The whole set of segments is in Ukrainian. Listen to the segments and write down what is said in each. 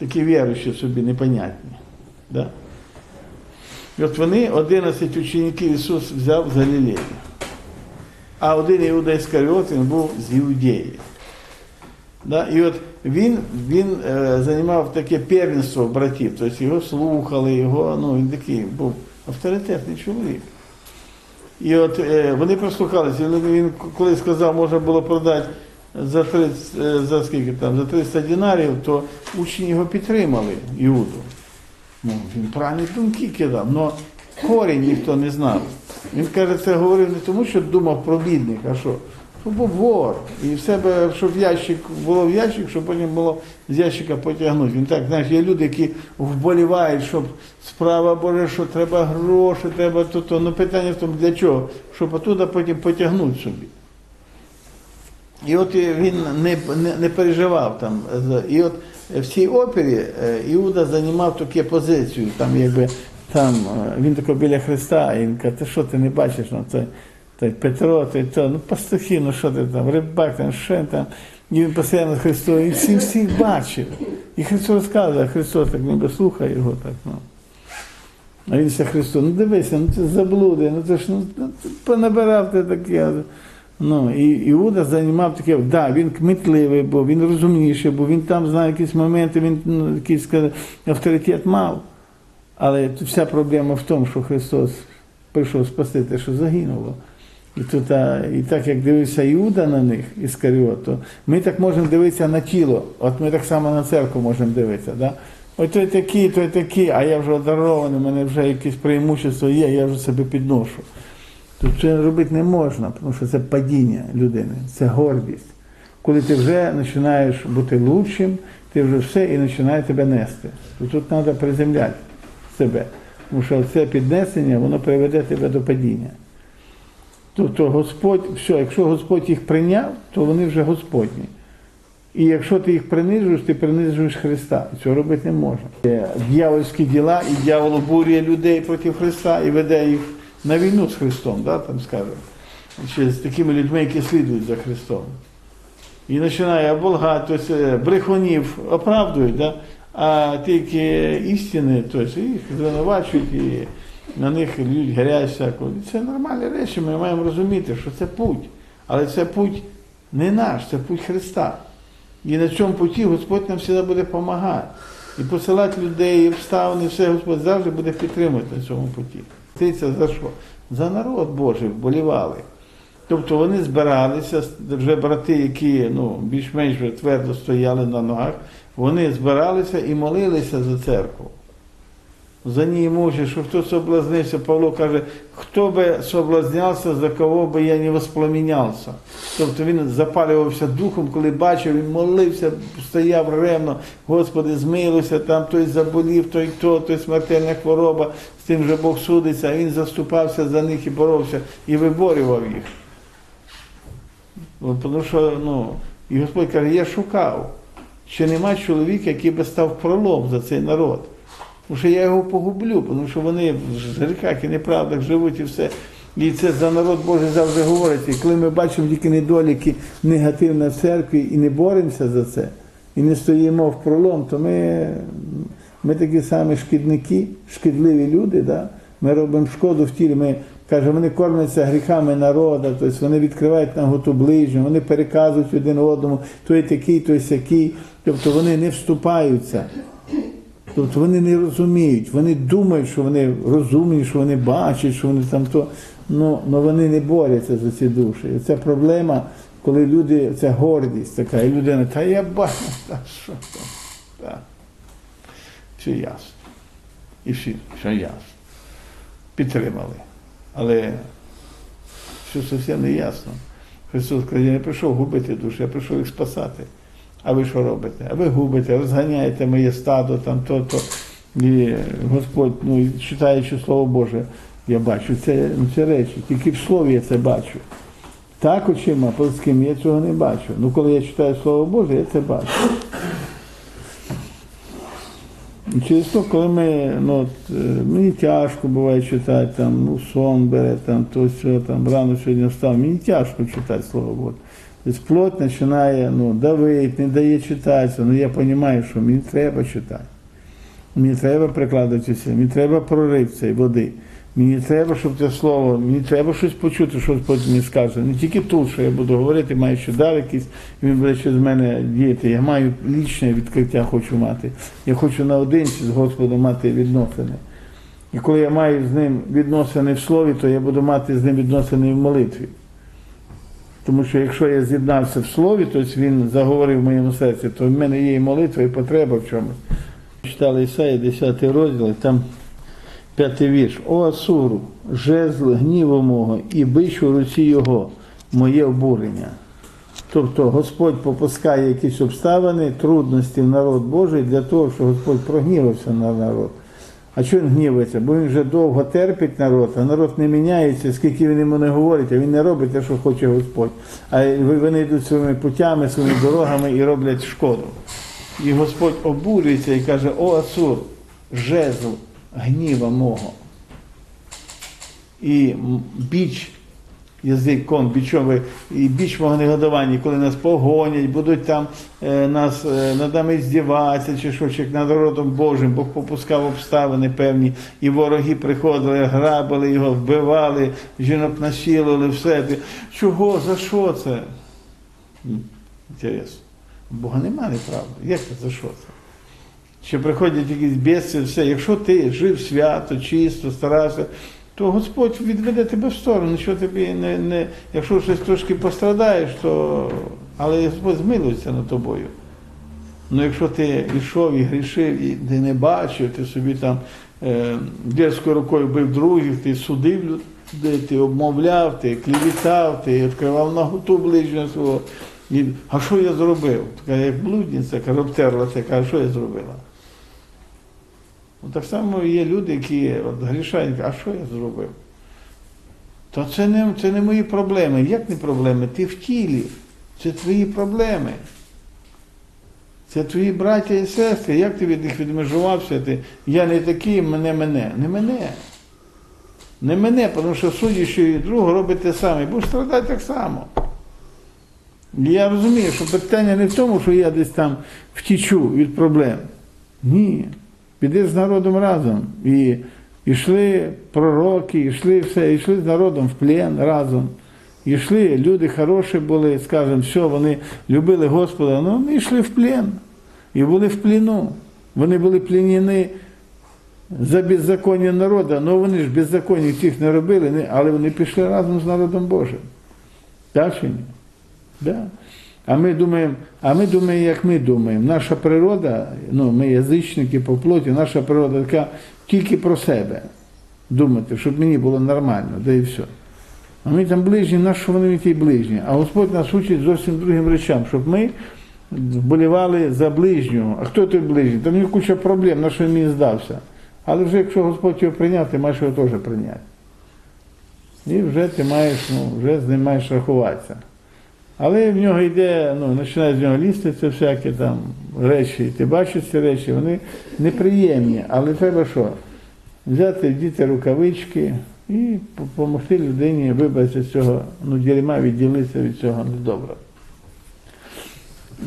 такі віруючі собі непонятні. Да? І от вони, 11 учеників Ісус взяв з Галілеї. А один Іуда Іскаріот, він був з Іудеї. Да? І от він, він е, займав таке первенство братів, тобто його слухали, його, ну, він такий був авторитетний чоловік. І от е, вони прислухалися, він, він коли сказав, можна було продати за 30, е, за скільки там, за 300 динарів, то учні його підтримали, Іуду. Ну, він правильні думки кидав, але корінь ніхто не знав. Він каже, це говорив не тому, що думав про бідних, а що? Що був вор. І в себе, щоб ящик було в ящик, щоб потім було з ящика потягнути. Він так, знаєш, є люди, які вболівають, щоб справа Божа, що треба гроші, треба то, то. Ну питання в тому, для чого? Щоб оттуда потім потягнути собі. І от він не, не, не переживав там. І от в цій опері е, Іуда займав таку позицію, там якби там е, він тако біля Христа, і він каже, ти що ти не бачиш, ну, той, той Петро, той то, ну пастухи, ну що ти там, рибак, там, що там. І він постійно Христос, і всі всіх бачив. І Христос розказує, Христос так ніби слухає його так. Ну. А він все Христос, ну дивися, ну це заблуди, ну це ж ну, ну, ти понабирав ти таке. Ну, і Іуда займав таке, да, він кмітливий був, він розумніший був, він там знає якісь моменти, він ну, якийсь авторитет мав. Але вся проблема в тому, що Христос прийшов спасти те, що загинуло. І, тут, а, і так як дивився Іуда на них, Іскаріот, то ми так можемо дивитися на тіло, от ми так само на церкву можемо дивитися. Да? Ой, той такий, той такий, а я вже одарований, у мене вже якесь преимущество є, я вже себе підношу. Тут це робити не можна, тому що це падіння людини, це гордість. Коли ти вже починаєш бути лучшим, ти вже все і починає тебе нести. То тут треба приземляти себе. Тому що це піднесення, воно приведе тебе до падіння. Тобто Господь, все, якщо Господь їх прийняв, то вони вже Господні. І якщо ти їх принижуєш, ти принижуєш Христа. Цього робити не можна. Є Дьявольські діла, і дьявол обурює людей проти Христа і веде їх на війну з Христом, да, там скажемо. З такими людьми, які слідують за Христом. І починає оболгати, тобто брехунів оправдують, да? а тільки істини, тобто їх звинувачують і на них лють грязь всяку. І Це нормальні речі, ми маємо розуміти, що це путь. Але це путь не наш, це путь Христа. І на цьому путі Господь нам завжди буде допомагати. І посилати людей, і обставини, все Господь завжди буде підтримувати на цьому путі. Це за що? За народ Божий вболівали. Тобто вони збиралися, вже брати, які ну, більш-менш твердо стояли на ногах, вони збиралися і молилися за церкву. За ній може, що хто соблазнився, Павло каже, хто би соблазнявся, за кого би я не воспламінявся. Тобто він запалювався духом, коли бачив, він молився, стояв ревно, Господи, змилуйся, там той заболів, той то, той смертельна хвороба, з тим же Бог судиться, а він заступався за них і боровся, і виборював їх. Тому що, ну, і Господь каже, я шукав, чи нема чоловіка, який би став пролом за цей народ. Тому що я його погублю, тому що вони в гріхах і неправдах живуть і все. І це за народ Божий завжди говорить. І коли ми бачимо тільки недоліки негативні в церкві і не боремося за це, і не стоїмо в пролом, то ми, ми такі самі шкідники, шкідливі люди. Да? Ми робимо шкоду в тілі. Ми каже, вони кормляться гріхами народу, тобто вони відкривають наготу ближню, вони переказують один одному, той такий, той сякий. Тобто вони не вступаються. Тобто вони не розуміють, вони думають, що вони розумні, що вони бачать, що вони там то, ну, но вони не борються за ці душі. І це проблема, коли люди, це гордість така, і людина, та я бачу, та що там, та. Все ясно. І всі, все ясно. Підтримали. Але все зовсім не ясно. Христос каже, я не прийшов губити душі, я прийшов їх спасати. А ви що робите? А ви губите, розганяєте моє стадо, там то-то. І Господь, ну, читаючи Слово Боже, я бачу це, ну, це речі. Тільки в слові я це бачу. Так очима плоским я цього не бачу. Ну коли я читаю Слово Боже, я це бачу. І через то, коли ми, ну, от, е, мені тяжко буває читати, там, ну, сон бере, там, то все, там, рано сьогодні встав, мені тяжко читати Слово Боже. Тобто плоть починає ну, давити, не дає читатися. Ну я розумію, що мені треба читати. Мені треба прикладатися, мені треба прорив цієї води. Мені треба, щоб це слово, мені треба щось почути, що Господь мені скаже. Не тільки тут, що я буду говорити, маю ще далі якийсь, він буде через мене діяти. Я маю лічне відкриття хочу мати. Я хочу наодинці з Господом мати відносини. І коли я маю з ним відносини в слові, то я буду мати з ним відносини в молитві. Тому що якщо я з'єднався в слові, то він заговорив в моєму серці, то в мене є і молитва, і потреба в чомусь. Читали Ісаї, 10 розділ, там п'ятий вірш. О Асуру, жезл гніву мого і бич у руці його, моє обурення. Тобто Господь попускає якісь обставини, трудності в народ Божий для того, щоб Господь прогнівався на народ. А чого він гнівається? Бо він вже довго терпить народ, а народ не міняється, скільки він йому не говорить, а він не робить те, що хоче Господь. А вони йдуть своїми путями, своїми дорогами і роблять шкоду. І Господь обурюється і каже: О Асур, жезл гніва мого. І біч язиком, бічом, ви- і біч мого негодування, коли нас погонять, будуть там е, нас е, над нами здіватися, чи що, чи над народом Божим, Бог попускав обставини певні, і вороги приходили, грабили його, вбивали, жінок насилували, все. Ти- Чого? За що це? Інтересно. Бога немає неправди. Як це за що це? Що приходять якісь біси, все. Якщо ти жив свято, чисто, старався, то Господь відведе тебе в сторону, що тобі не, не якщо щось трошки пострадаєш, то але Господь змилується над тобою. Ну якщо ти йшов і грішив, і ти не бачив, ти собі там е, дерзкою рукою бив других, ти судив людей, ти обмовляв, ти клівітав, ти відкривав наготу ближнього свого. І, а що я зробив? Така як блудниця, каже, обтерла каже, що я зробила? Ну, так само є люди, які от, грішають, а що я зробив? То це не, це не мої проблеми. Як не проблеми? Ти в тілі. Це твої проблеми. Це твої браття і сестри. Як ти від них відмежувався? Ти, я не такий, мене мене. Не мене. Не мене, тому що судячи і другу робить те саме. Будеш страдати так само. Я розумію, що питання не в тому, що я десь там втічу від проблем. Ні. Піди з народом разом. І йшли пророки, йшли все, йшли з народом в плен разом. Йшли, люди хороші були, скажімо, все, вони любили Господа, але вони йшли в плен. І були в плену. Вони були пленені за беззаконня народу, але вони ж беззаконня тих не робили, але вони пішли разом з народом Божим. Так чи ні? Да. А ми думаємо, а ми думаємо, як ми думаємо. Наша природа, ну, ми язичники по плоті, наша природа така тільки про себе. Думати, щоб мені було нормально, да і все. А ми там ближні, на що вони ті ближні? А Господь нас учить зовсім другим речам, щоб ми вболівали за ближнього. А хто той ближній? Та в нього куча проблем, на що він мені здався. Але вже якщо Господь його прийняв, ти маєш його теж прийняти. І вже ти маєш, ну, вже з ним маєш рахуватися. Але в нього йде, ну, починає з нього лізти це всякі там речі. Ти бачиш ці речі, вони неприємні, але треба що? Взяти діти рукавички і допомогти людині вибратися з цього, ну, дерьма, відділитися від цього недоброго.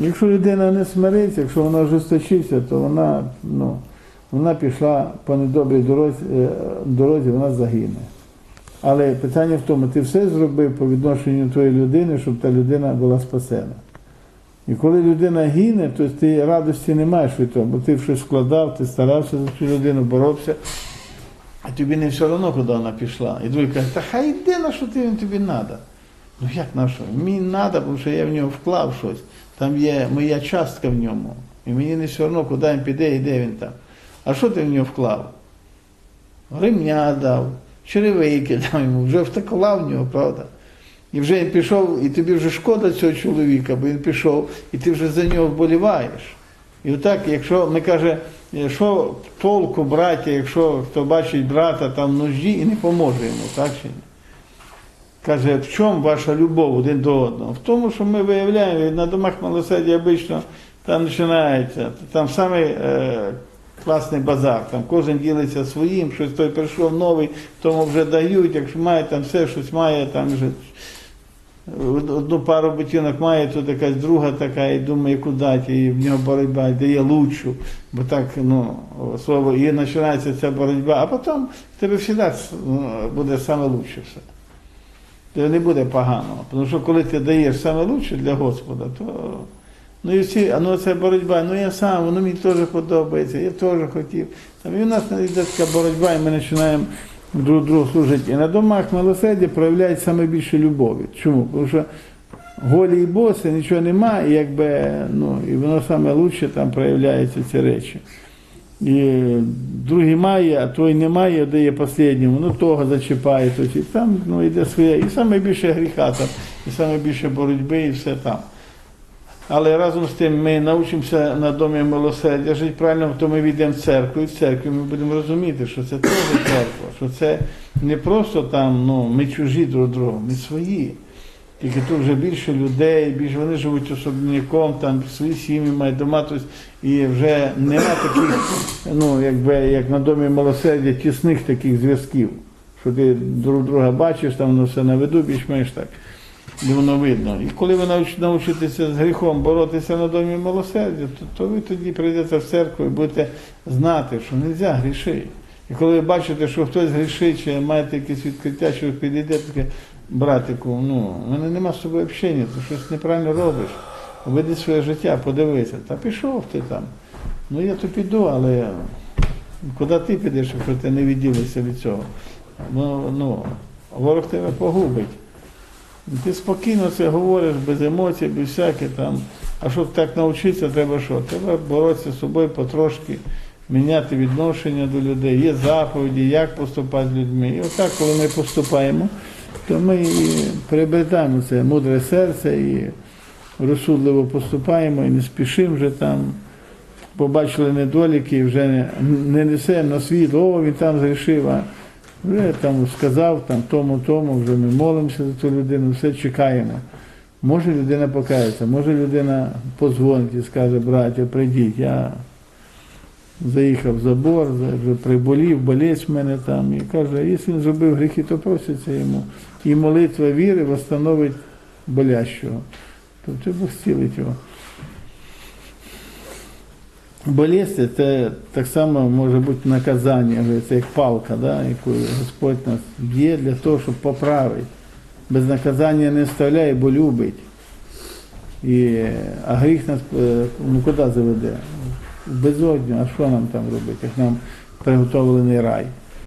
Якщо людина не смириться, якщо вона ожесточиться, то вона, ну, вона пішла по недобрій дорозі, е, дорозі вона загине. Але питання в тому, ти все зробив по відношенню твоєї людини, щоб та людина була спасена. І коли людина гине, то ти радості не маєш від того, бо ти щось вкладав, ти старався за цю людину, боровся, а тобі не все одно, куди вона пішла. І другий каже, та хай йде на що ти тобі треба. Ну як на що? Мені треба, тому що я в нього вклав щось. Там є моя частка в ньому. І мені не все одно, куди він піде і де він там. А що ти в нього вклав? Ремня дав, черевики дав йому, вже втекла в нього, правда? І вже він пішов, і тобі вже шкода цього чоловіка, бо він пішов, і ти вже за нього вболіваєш. І отак, якщо ми каже, що толку браття, якщо хто бачить брата там в нужді і не поможе йому, так чи ні? Каже, в чому ваша любов один до одного? В тому, що ми виявляємо, на домах милосердя обично там починається, там самий е, класний базар, там кожен ділиться своїм, щось той прийшов новий, тому вже дають, якщо має там все, щось має, там вже. одну пару ботинок має, тут якась друга така, і думає, куди і в нього боротьба, і дає лучшу, бо так, ну, слово, і починається ця боротьба, а потім тебе завжди ну, буде саме лучше все. Тебе не буде поганого. Тому що коли ти даєш саме лучше для Господа, то ну і всі, а ну це боротьба, ну я сам, воно мені теж подобається, я теж хотів. Там, і в нас йде така боротьба, і ми починаємо друг другу служити. І на домах милосердя проявляють саме більше любові. Чому? Тому що голі і боси, нічого немає, і якби, ну, і воно лучше там проявляються ці речі. І другий має, а той не має, дає останньому, ну того зачіпає, то там ну, йде своє, і саме більше гріха там, і саме більше боротьби, і все там. Але разом з тим ми навчимося на домі милосердя жити правильно, то ми війдемо в церкву, і в церкві ми будемо розуміти, що це теж церква, що це не просто там, ну, ми чужі друг другу, ми свої. Тільки тут вже більше людей, більше вони живуть особняком, там свої сім'ї мають дома, і вже нема таких, ну, якби, як на домі милосердя, тісних таких зв'язків, що ти друг друга бачиш, там воно все на виду, більш-менш так. І воно видно. І коли ви навч- навчитеся з гріхом боротися на домі милосердя, то, то ви тоді прийдете в церкву і будете знати, що не можна грішити. І коли ви бачите, що хтось грішить, чи маєте якесь відкриття, що ви підійдете, таке, братику, ну, в мене нема з тобою общення, ти щось неправильно робиш. Веди своє життя, подивися. Та пішов ти там. Ну я то піду, але куди ти підеш, якщо ти не відділився від цього? Ну, ну, ворог тебе погубить. Ти спокійно це говориш, без емоцій, без всяких там. А щоб так навчитися, треба що? Треба боротися з собою потрошки, міняти відношення до людей. Є заповіді, як поступати з людьми. І отак, коли ми поступаємо, то ми і приобретаємо це мудре серце і розсудливо поступаємо і не спішимо вже там. Побачили недоліки, і вже не, не несемо на світ, о, він там зрішив, а вже там сказав, там тому, тому, вже ми молимося за ту людину, все чекаємо. Може людина покається, може людина позвонить і скаже, браття, прийдіть, я заїхав за бор, вже приболів, болець в мене там. І каже, якщо він зробив гріхи, то проситься йому. І молитва віри восстановить болящого. Тобто Бог зцілить його. Болезь це так само може бути наказання, це як палка, да, яку Господь нас б'є для того, щоб поправити. Без наказання не вставляє, бо любить. І, а гріх нас е, ну, куди заведе? В безодню, а що нам там робити, як нам приготовлений рай?